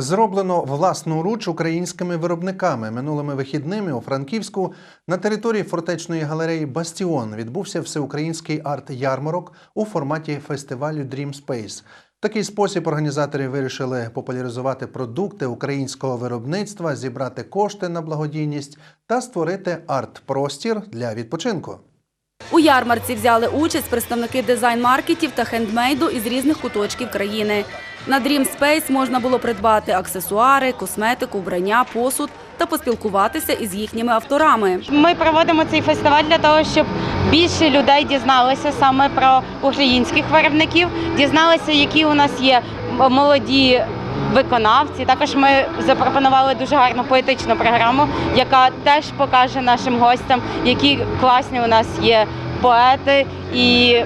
Зроблено власноруч українськими виробниками. Минулими вихідними у Франківську на території фортечної галереї Бастіон відбувся всеукраїнський арт-ярмарок у форматі фестивалю Dream Space. В такий спосіб організатори вирішили популяризувати продукти українського виробництва, зібрати кошти на благодійність та створити арт-простір для відпочинку. У ярмарці взяли участь представники дизайн-маркетів та хендмейду із різних куточків країни. На Dream Space можна було придбати аксесуари, косметику, вбрання, посуд та поспілкуватися із їхніми авторами. Ми проводимо цей фестиваль для того, щоб більше людей дізналися саме про українських виробників, дізналися, які у нас є молоді виконавці. Також ми запропонували дуже гарну поетичну програму, яка теж покаже нашим гостям, які класні у нас є поети і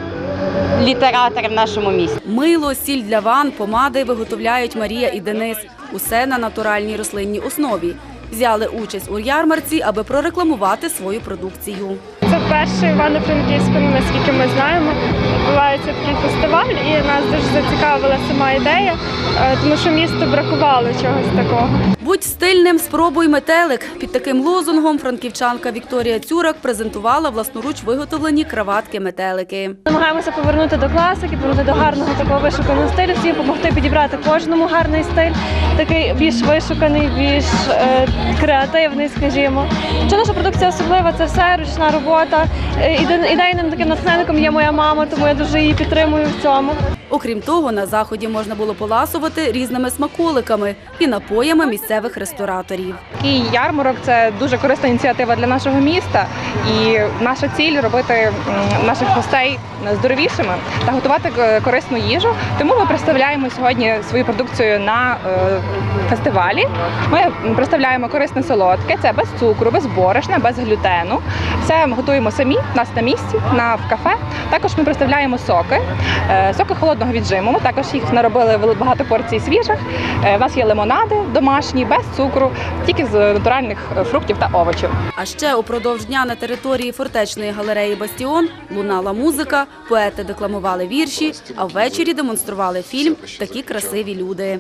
літератори в нашому місті. Мило, сіль для ван, помади виготовляють Марія і Денис. Усе на натуральній рослинній основі. Взяли участь у ярмарці, аби прорекламувати свою продукцію. Це перший в Івано-Франківському, наскільки ми знаємо, відбувається такий фестиваль, і нас дуже зацікавила сама ідея, е, тому що місту бракувало чогось такого. Будь стильним, спробуй метелик. Під таким лозунгом франківчанка Вікторія Цюрак презентувала власноруч виготовлені краватки-метелики. Намагаємося повернути до класики, повернути до гарного такого вишуканого стилю, всім допомогти підібрати кожному гарний стиль, такий більш вишуканий, більш е, креативний, скажімо. Що наша продукція особлива, це все ручна робота. Е, іде- Ідейним таким натхненником є моя мама, тому я дуже її підтримую в цьому. Окрім того, на заході можна було поласувати різними смаколиками і напоями місцевих рестораторів. Такий ярмарок це дуже корисна ініціатива для нашого міста, і наша ціль робити наших гостей здоровішими та готувати е, корисну їжу. Тому ми представляємо сьогодні свою продукцію на е, фестивалі. Ми представляємо корисне солодке, це без цукру, без борошна, без глютену. Ми готуємо самі нас на місці, на в кафе. Також ми представляємо соки, е, соки холодного віджиму. Ми також їх наробили багато порцій свіжих. Е, У нас є лимонади домашні, без цукру, тільки з натуральних е, фруктів та овочів. А ще упродовж дня на території фортечної галереї Бастіон лунала музика, поети декламували вірші, а ввечері демонстрували фільм Такі красиві люди.